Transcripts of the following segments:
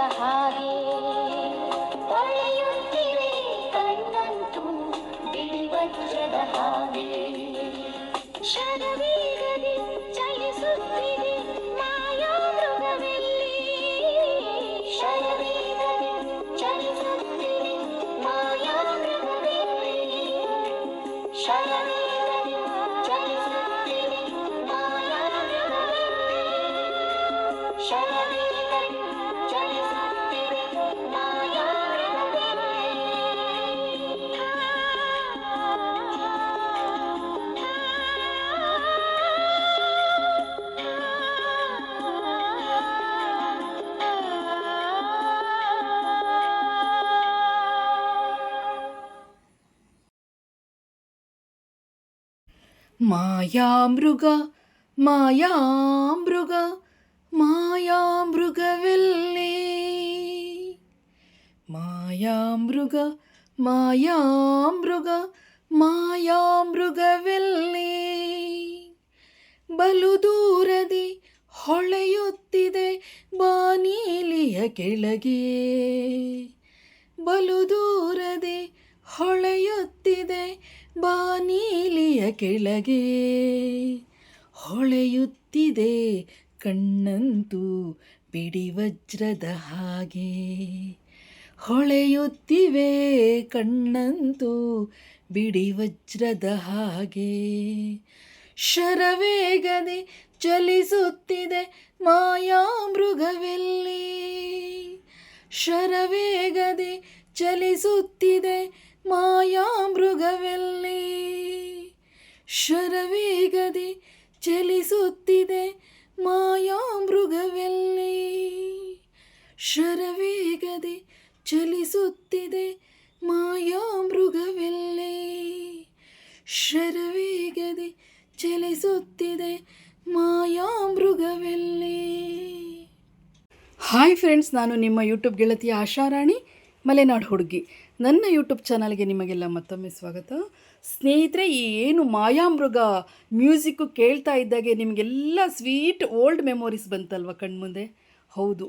सहारे ಮಾಯಾಮೃಗ ಮಾಯಾಮೃಗ ಮಾಯಾಮೃಗವೆಲ್ಲೇ. ಮಾಯಾಮೃಗ ಮಾಯಾಮೃಗ ಮಾಯಾಮೃಗವೆಲ್ಲೇ. ಬಲು ದೂರದಿ ಹೊಳೆಯುತ್ತಿದೆ ಬಾನೀಲಿಯ ಕೆಳಗೆ ಬಲು ದೂರದಿ ಹೊಳೆಯುತ್ತಿದೆ ಬಾನೀಲಿಯ ಕೆಳಗೆ ಹೊಳೆಯುತ್ತಿದೆ ಕಣ್ಣಂತೂ ಬಿಡಿ ವಜ್ರದ ಹಾಗೆ. ಹೊಳೆಯುತ್ತಿವೆ ಕಣ್ಣಂತೂ ಬಿಡಿ ವಜ್ರದ ಹಾಗೆ. ಶರವೇಗದೆ ಚಲಿಸುತ್ತಿದೆ ಮಾಯಾ ಮೃಗವೆಲ್ಲಿ ಶರವೇಗದೆ ಚಲಿಸುತ್ತಿದೆ ಮಾಯಾ ಶರವೇಗದಿ ಚಲಿಸುತ್ತಿದೆ ಮಾಯಾಮೃಗವೆಲ್ಲಿ ಶರವೇಗದಿ ಚಲಿಸುತ್ತಿದೆ ಮಾಯಾಮೃಗವೆಲ್ಲಿ ಶರವೇಗದೆ ಚಲಿಸುತ್ತಿದೆ ಮಾಯಾಮೃಗವೆಲ್ಲಿ. ಹಾಯ್ ಫ್ರೆಂಡ್ಸ್, ನಾನು ನಿಮ್ಮ ಯೂಟ್ಯೂಬ್ ಗೆಳತಿಯ ಆಶಾರಾಣಿ ಮಲೆನಾಡು ಹುಡುಗಿ. ನನ್ನ ಯೂಟ್ಯೂಬ್ ಚಾನಲ್ಗೆ ನಿಮಗೆಲ್ಲ ಮತ್ತೊಮ್ಮೆ ಸ್ವಾಗತ. ಸ್ನೇಹಿತರೆ, ಈ ಏನು ಮಾಯಾಮೃಗ ಮ್ಯೂಸಿಕ್ಕು ಕೇಳ್ತಾ ಇದ್ದಾಗೆ ನಿಮಗೆಲ್ಲ ಸ್ವೀಟ್ ಓಲ್ಡ್ ಮೆಮೊರೀಸ್ ಬಂತಲ್ವ ಕಣ್ಮುಂದೆ? ಹೌದು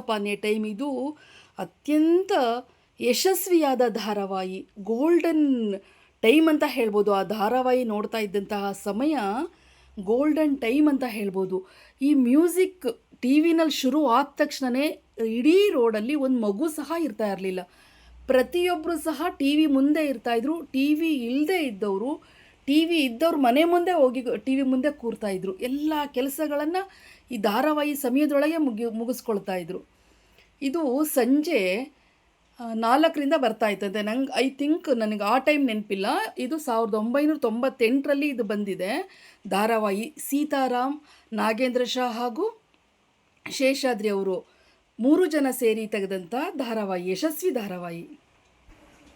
ಅಪಾನ್ ಎ ಟೈಮ್ ಇದು. ಅತ್ಯಂತ ಯಶಸ್ವಿಯಾದ ಧಾರಾವಾಹಿ, ಗೋಲ್ಡನ್ ಟೈಮ್ ಅಂತ ಹೇಳ್ಬೋದು. ಆ ಧಾರಾವಾಹಿ ನೋಡ್ತಾ ಇದ್ದಂತಹ ಸಮಯ ಗೋಲ್ಡನ್ ಟೈಮ್ ಅಂತ ಹೇಳ್ಬೋದು. ಈ ಮ್ಯೂಸಿಕ್ ಟಿ ವಿನಲ್ಲಿ ಶುರು ಆದ ತಕ್ಷಣವೇ ಇಡೀ ರೋಡಲ್ಲಿ ಒಂದು ಮಗು ಸಹ ಇರ್ತಾ ಇರಲಿಲ್ಲ. ಪ್ರತಿಯೊಬ್ಬರು ಸಹ ಟಿ ವಿ ಮುಂದೆ ಇರ್ತಾಯಿದ್ರು ಟಿ ವಿ ಇಲ್ಲದೆ ಇದ್ದವರು ಟಿ ವಿ ಇದ್ದವ್ರು ಮನೆ ಮುಂದೆ ಹೋಗಿ ಟಿ ವಿ ಮುಂದೆ ಕೂರ್ತಾಯಿದ್ರು ಎಲ್ಲ ಕೆಲಸಗಳನ್ನು ಈ ಧಾರಾವಾಹಿ ಸಮಯದೊಳಗೆ ಮುಗಿ, ಮುಗಿಸ್ಕೊಳ್ತಾ ಇದ್ರು. ಇದು ಸಂಜೆ ನಾಲ್ಕರಿಂದ ಬರ್ತಾ ಇರ್ತದೆ ನಂಗೆ, ಐ ಥಿಂಕ್ ನನಗೆ ಆ ಟೈಮ್ ನೆನಪಿಲ್ಲ. ಇದು ಸಾವಿರದ ಒಂಬೈನೂರ ತೊಂಬತ್ತೆಂಟರಲ್ಲಿ ಇದು ಬಂದಿದೆ. ಧಾರಾವಾಹಿ ಸೀತಾರಾಮ್, ನಾಗೇಂದ್ರ ಶಾ ಹಾಗೂ ಶೇಷಾದ್ರಿ ಅವರು. ಮೂರು ಜನ ಸೇರಿ ತೆಗೆದಂಥ ಧಾರಾವಾಹಿ, ಯಶಸ್ವಿ ಧಾರಾವಾಹಿ.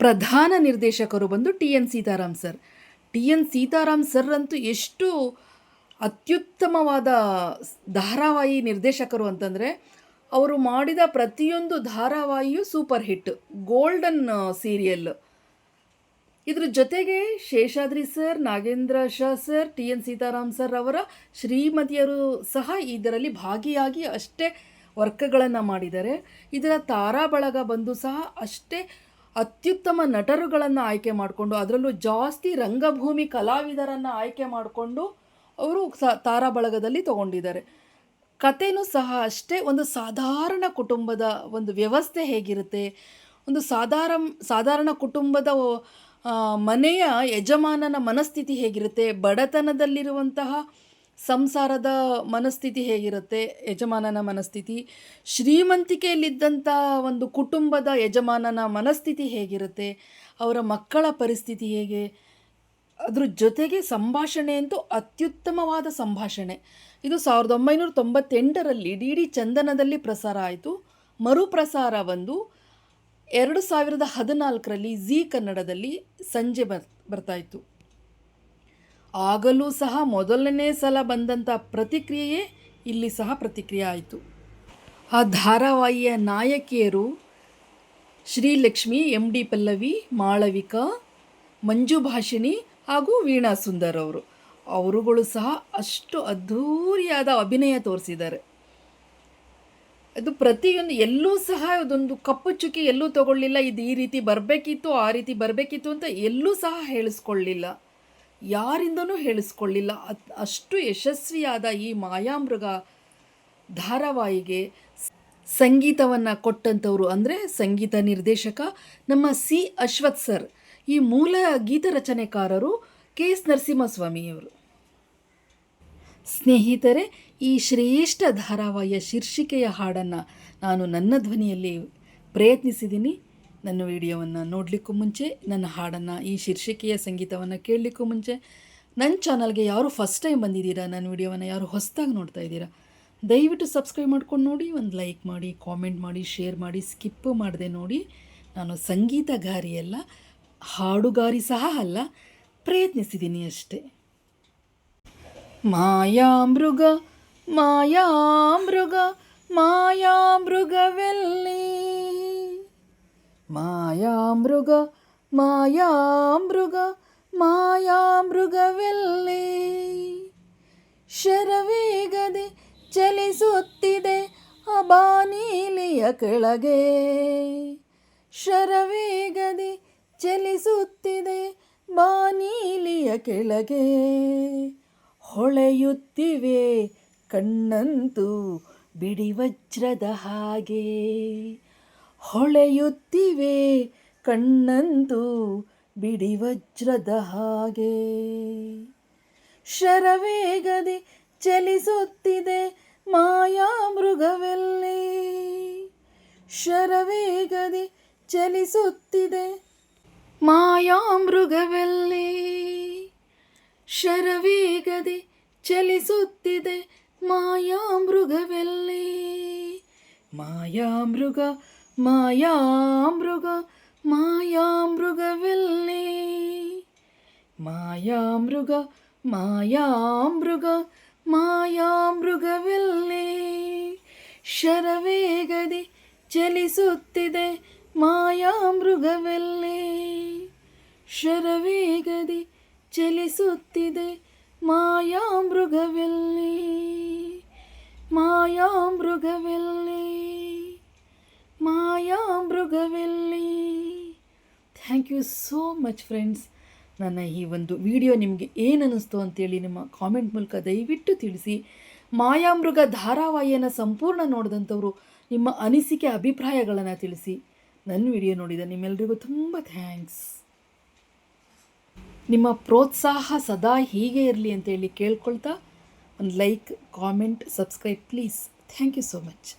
ಪ್ರಧಾನ ನಿರ್ದೇಶಕರು ಬಂದು T N Sitaram sir. T N Sitaram sir ಅಂತೂ ಎಷ್ಟು ಅತ್ಯುತ್ತಮವಾದ ಧಾರಾವಾಹಿ ನಿರ್ದೇಶಕರು ಅಂತಂದರೆ, ಅವರು ಮಾಡಿದ ಪ್ರತಿಯೊಂದು ಧಾರಾವಾಹಿಯು ಸೂಪರ್ ಹಿಟ್, ಗೋಲ್ಡನ್ ಸೀರಿಯಲ್. ಇದ್ರ ಜೊತೆಗೆ Seshadri sir, Nagendra Shah sir, T N Sitaram sir ಅವರ ಶ್ರೀಮತಿಯರು ಸಹ ಇದರಲ್ಲಿ ಭಾಗಿಯಾಗಿ ಅಷ್ಟೇ ವರ್ಕ್ಗಳನ್ನು ಮಾಡಿದ್ದಾರೆ ಇದರ ತಾರಾ ಬಳಗ ಬಂದು ಸಹ ಅಷ್ಟೇ ಅತ್ಯುತ್ತಮ ನಟರುಗಳನ್ನು ಆಯ್ಕೆ ಮಾಡಿಕೊಂಡು ಅದರಲ್ಲೂ ಜಾಸ್ತಿ ರಂಗಭೂಮಿ ಕಲಾವಿದರನ್ನು ಆಯ್ಕೆ ಮಾಡಿಕೊಂಡು ಅವರು ಸ ತಾರಾ ಬಳಗದಲ್ಲಿ ತಗೊಂಡಿದ್ದಾರೆ. ಕಥೆನೂ ಸಹ ಅಷ್ಟೇ, ಒಂದು ಸಾಧಾರಣ ಕುಟುಂಬದ ಒಂದು ವ್ಯವಸ್ಥೆ ಹೇಗಿರುತ್ತೆ? ಒಂದು ಸಾಧಾರಣ ಸಾಧಾರಣ ಕುಟುಂಬದ ಮನೆಯ ಯಜಮಾನನ ಮನಸ್ಥಿತಿ ಹೇಗಿರುತ್ತೆ? ಬಡತನದಲ್ಲಿರುವಂತಹ ಸಂಸಾರದ ಮನಸ್ಥಿತಿ ಹೇಗಿರುತ್ತೆ? ಯಜಮಾನನ ಮನಸ್ಥಿತಿ. ಶ್ರೀಮಂತಿಕೆಯಲ್ಲಿದ್ದಂಥ ಒಂದು ಕುಟುಂಬದ ಯಜಮಾನನ ಮನಸ್ಥಿತಿ ಹೇಗಿರುತ್ತೆ? ಅವರ ಮಕ್ಕಳ ಪರಿಸ್ಥಿತಿ ಹೇಗೆ? ಅದ್ರ ಜೊತೆಗೆ ಸಂಭಾಷಣೆ ಅಂತೂ ಅತ್ಯುತ್ತಮವಾದ ಸಂಭಾಷಣೆ. ಇದು ಸಾವಿರದ ಒಂಬೈನೂರ ತೊಂಬತ್ತೆಂಟರಲ್ಲಿ ಡಿ ಡಿ ಚಂದನದಲ್ಲಿ ಪ್ರಸಾರ ಆಯಿತು. ಮರುಪ್ರಸಾರ ಬಂದು ಎರಡು ಸಾವಿರದ ಹದಿನಾಲ್ಕರಲ್ಲಿ ಝೀ ಕನ್ನಡದಲ್ಲಿ ಸಂಜೆ ಬರ್, ಬರ್ತಾಯಿತ್ತು. ಆಗಲೂ ಸಹ ಮೊದಲನೇ ಸಲ ಬಂದಂಥ ಪ್ರತಿಕ್ರಿಯೆಯೇ ಇಲ್ಲಿ ಸಹ ಪ್ರತಿಕ್ರಿಯೆ ಆಯಿತು. ಆ ಧಾರಾವಾಹಿಯ ನಾಯಕಿಯರು ಶ್ರೀಲಕ್ಷ್ಮಿ ಎಂ ಡಿ ಪಲ್ಲವಿ, ಮಾಳವಿಕಾ, ಮಂಜು ಭಾಷಿಣಿ ಹಾಗೂ ವೀಣಾ ಸುಂದರ್ ಅವರು. ಅವರುಗಳು ಸಹ ಅಷ್ಟು ಅದ್ಧೂರಿಯಾದ ಅಭಿನಯ ತೋರಿಸಿದ್ದಾರೆ. ಅದು ಪ್ರತಿಯೊಂದು ಎಲ್ಲೂ ಸಹ ಅದೊಂದು ಕಪ್ಪು ಚುಕ್ಕಿ ಎಲ್ಲೂ ತಗೊಳ್ಳಿಲ್ಲ, ಇದು ಈ ರೀತಿ ಬರಬೇಕಿತ್ತು, ಆ ರೀತಿ ಬರಬೇಕಿತ್ತು ಅಂತ ಎಲ್ಲೂ ಸಹ ಹೇಳಿಸ್ಕೊಳ್ಳಿಲ್ಲ. ಯಾರಿಂದನೂ ಹೇಳಿಸ್ಕೊಳ್ಳಿಲ್ಲ. ಅಷ್ಟು ಯಶಸ್ವಿಯಾದ ಈ ಮಾಯಾಮೃಗ ಧಾರಾವಾಹಿಗೆ ಸಂಗೀತವನ್ನು ಕೊಟ್ಟಂಥವ್ರು ಅಂದರೆ ಸಂಗೀತ ನಿರ್ದೇಶಕ ನಮ್ಮ ಸಿ ಅಶ್ವಥ್ ಸರ್, ಈ ಮೂಲ ಗೀತ ರಚನೆಕಾರರು ಕೆ ಎಸ್ ನರಸಿಂಹಸ್ವಾಮಿಯವರು ಸ್ನೇಹಿತರೆ, ಈ ಶ್ರೇಷ್ಠ ಧಾರಾವಾಹಿಯ ಶೀರ್ಷಿಕೆಯ ಹಾಡನ್ನು ನಾನು ನನ್ನ ಧ್ವನಿಯಲ್ಲಿ ಪ್ರಯತ್ನಿಸಿದ್ದೀನಿ. ನನ್ನ ವಿಡಿಯೋವನ್ನು ನೋಡಲಿಕ್ಕೂ ಮುಂಚೆ, ನನ್ನ ಹಾಡನ್ನು, ಈ ಶೀರ್ಷಿಕೆಯ ಸಂಗೀತವನ್ನು ಕೇಳಲಿಕ್ಕೂ ಮುಂಚೆ ನನ್ನ ಚಾನಲ್ಗೆ ಯಾರು ಫಸ್ಟ್ ಟೈಮ್ ಬಂದಿದ್ದೀರಾ ನನ್ನ ವಿಡಿಯೋವನ್ನು ಯಾರು ಹೊಸದಾಗಿ ನೋಡ್ತಾ ಇದ್ದೀರಾ, ದಯವಿಟ್ಟು ಸಬ್ಸ್ಕ್ರೈಬ್ ಮಾಡ್ಕೊಂಡು ನೋಡಿ, ಒಂದು ಲೈಕ್ ಮಾಡಿ ಕಾಮೆಂಟ್ ಮಾಡಿ ಶೇರ್ ಮಾಡಿ ಸ್ಕಿಪ್ಪು ಮಾಡದೆ ನೋಡಿ. ನಾನು ಸಂಗೀತಗಾರಿಯಲ್ಲ ಹಾಡುಗಾರಿ ಸಹ ಅಲ್ಲ ಪ್ರಯತ್ನಿಸಿದ್ದೀನಿ ಅಷ್ಟೇ. ಮಾಯಾಮೃಗ ಮಾಯಾಮೃಗ, ಮಾಯಾಮೃಗವೆಲ್ಲಿ? ಮಾಯಾಮೃಗ ಮಾಯಾಮೃಗ, ಮಾಯಾಮೃಗವೆಲ್ಲಿ? ಶರವೇಗದೆ ಚಲಿಸುತ್ತಿದೆ ಅಬಾನೀಲಿಯ ಕೆಳಗೆ. ಶರವೇಗದೆ ಚಲಿಸುತ್ತಿದೆ ಬಾನೀಲಿಯ ಕೆಳಗೆ. ಹೊಳೆಯುತ್ತಿವೆ ಕಣ್ಣಂತೂ ಬಿಡಿವಜ್ರದ ಹಾಗೆ. ಹೊಳೆಯುತ್ತಿವೆ ಕಣ್ಣಂತೂ ಬಿಡಿ ವಜ್ರದ ಹಾಗೆ. ಶರವೇಗದಿ ಚಲಿಸುತ್ತಿದೆ ಮಾಯಾ ಮೃಗವೆಲ್ಲಿ. ಶರವೇಗದಿ ಚಲಿಸುತ್ತಿದೆ ಮಾಯಾ ಮೃಗವೆಲ್ಲಿ. ಶರವೇಗದಿ ಚಲಿಸುತ್ತಿದೆ ಮಾಯಾ ಮೃಗವೆಲ್ಲಿ. ಮಾಯಾ ಮಾಯಾಮೃಗ ಮಾಯಾಮೃಗ ಮಾಯಾಮೃಗವಿಲ್ಲಿ. ಮಾಯಾಮೃಗ ಮಾಯಾಮೃಗ ಮಾಯಾಮೃಗವಿಲ್ಲಿ. ಶರವೇಗದಿ ಚಲಿಸುತ್ತಿದೆ ಮಾಯಾಮೃಗವಿಲ್ಲಿ. ಶರವೇಗದಿ ಚಲಿಸುತ್ತಿದೆ ಮಾಯಾಮೃಗವಿಲ್ಲಿ. ಮಾಯಾಮೃಗವೆಲ್ಲಿ. ಮಾಯಾಮೃಗವೆಲ್ಲಿ? Thank you so much friends ನನ್ನ ಈ ಒಂದು ವಿಡಿಯೋ ನಿಮಗೆ ಏನು ಅನ್ನಿಸ್ತು ಅಂತೇಳಿ ನಿಮ್ಮ ಕಾಮೆಂಟ್ ಮೂಲಕ ದಯವಿಟ್ಟು ತಿಳಿಸಿ. ಮಾಯಾಮೃಗ ಧಾರಾವಾಹಿಯನ್ನು ಸಂಪೂರ್ಣ ನೋಡಿದಂಥವರು ನಿಮ್ಮ ಅನಿಸಿಕೆ ಅಭಿಪ್ರಾಯಗಳನ್ನು ತಿಳಿಸಿ. ನನ್ನ ವಿಡಿಯೋ ನೋಡಿದ ನಿಮ್ಮೆಲ್ಲರಿಗೂ ತುಂಬ ಥ್ಯಾಂಕ್ಸ್ ನಿಮ್ಮ ಪ್ರೋತ್ಸಾಹ ಸದಾ ಹೀಗೆ ಇರಲಿ ಅಂತೇಳಿ ಕೇಳ್ಕೊಳ್ತಾ, ಒಂದು like comment subscribe please thank you so much